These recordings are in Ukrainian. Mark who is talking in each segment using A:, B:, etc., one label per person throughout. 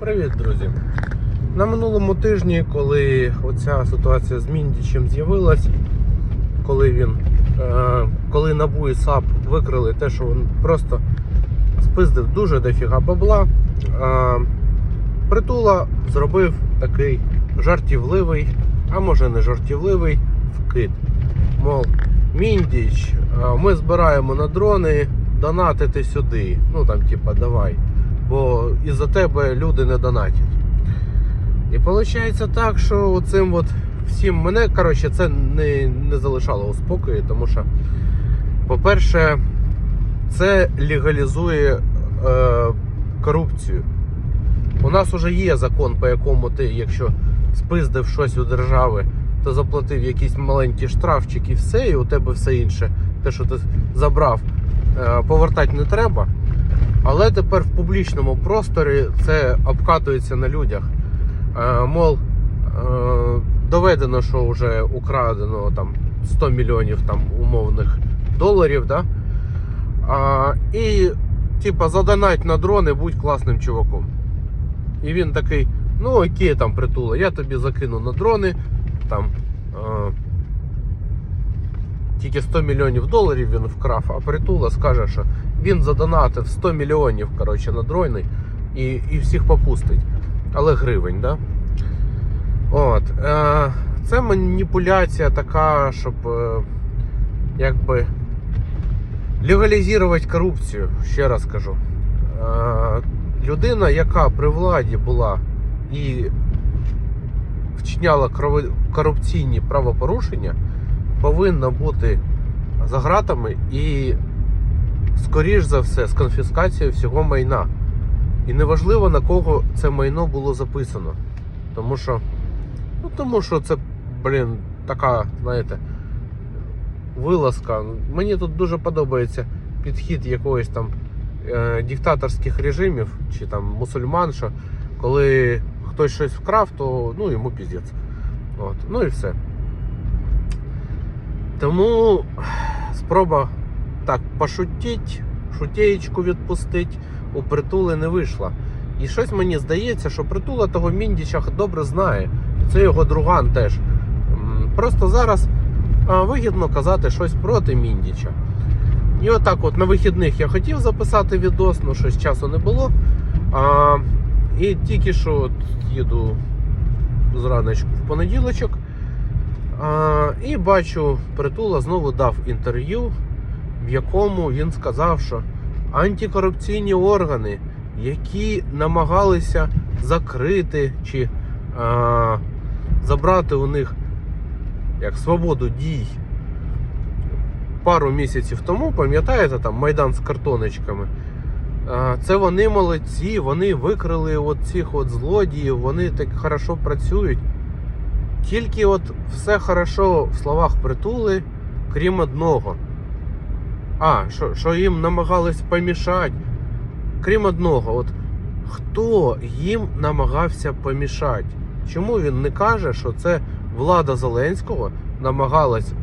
A: Привіт, друзі! На минулому тижні, коли оця ситуація з Міндічем з'явилась, коли він, е, коли НАБУ і САП викрили те, що він просто спиздив дуже дофіга бабла, е, притула зробив такий жартівливий, а може не жартівливий вкид. Мов, Міндіч, е, ми збираємо на дрони, донатити сюди. Ну там, типа, давай бо із-за тебе люди не донатять. І виходить так, що оцим от всім мене, коротше, це не, не залишало у спокої, тому що, по-перше, це легалізує е, корупцію. У нас вже є закон, по якому ти, якщо спиздив щось у держави, то заплатив якийсь маленький штрафчик і все, і у тебе все інше, те, що ти забрав, е, повертати не треба. Але тепер в публічному просторі це обкатується на людях. Е, мол, е, доведено, що вже украдено там 100 мільйонів там умовних доларів. Да? І, типа, задонать на дрони, будь класним чуваком. І він такий: ну окей, там притула, я тобі закину на дрони. Там, е, тільки 100 мільйонів доларів він вкрав, а притула скаже, що він задонатив 100 мільйонів коротше, на дрони і, і всіх попустить. Але гривень, да? От. Е, це маніпуляція така, щоб е, якби легалізувати корупцію, ще раз кажу. Е, людина, яка при владі була і вчиняла корупційні правопорушення, повинна бути за ґратами і скоріш за все, з конфіскацією всього майна. І неважливо на кого це майно було записано. Тому що, ну тому що це, блін, така, знаєте, вилазка. Мені тут дуже подобається підхід якогось там е, диктаторських режимів чи там мусульман, що коли хтось щось вкрав, то ну йому піздець. От. Ну і все. Тому спроба так пошутіть, шутєєчку відпустить, у притули не вийшла. І щось мені здається, що притула того Міндіча добре знає. Це його друган теж. Просто зараз вигідно казати щось проти Міндіча. І отак, от на вихідних я хотів записати відос, але щось часу не було. А, і тільки що от їду зраночку в понеділочок. А, і бачу, притула знову дав інтерв'ю, в якому він сказав, що антикорупційні органи, які намагалися закрити чи а, забрати у них як свободу дій пару місяців тому, пам'ятаєте, там Майдан з картоночками. Це вони молодці, вони викрили от цих от злодіїв, вони так хорошо працюють. Тільки от все хорошо в словах притули, крім одного. А, що, що їм намагались помішати. Крім одного, от хто їм намагався помішати? Чому він не каже, що це влада Зеленського намагалась е,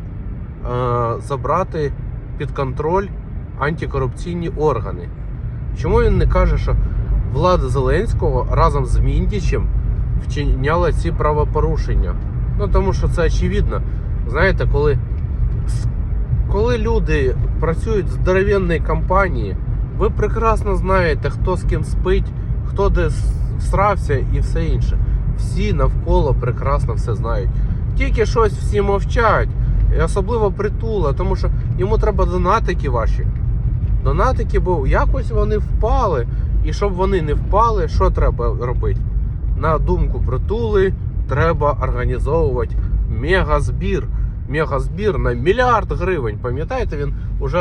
A: забрати під контроль антикорупційні органи? Чому він не каже, що влада Зеленського разом з Міндічем вчиняла ці правопорушення? Ну тому що це очевидно. Знаєте, коли, коли люди працюють в здоровенній компанії, ви прекрасно знаєте, хто з ким спить, хто де всрався і все інше. Всі навколо прекрасно все знають. Тільки щось всі мовчать, і особливо притула, тому що йому треба донатики ваші. Донатики, бо якось вони впали. І щоб вони не впали, що треба робити? На думку притули, треба організовувати мегазбір. Мегазбір на мільярд гривень. Пам'ятаєте, він уже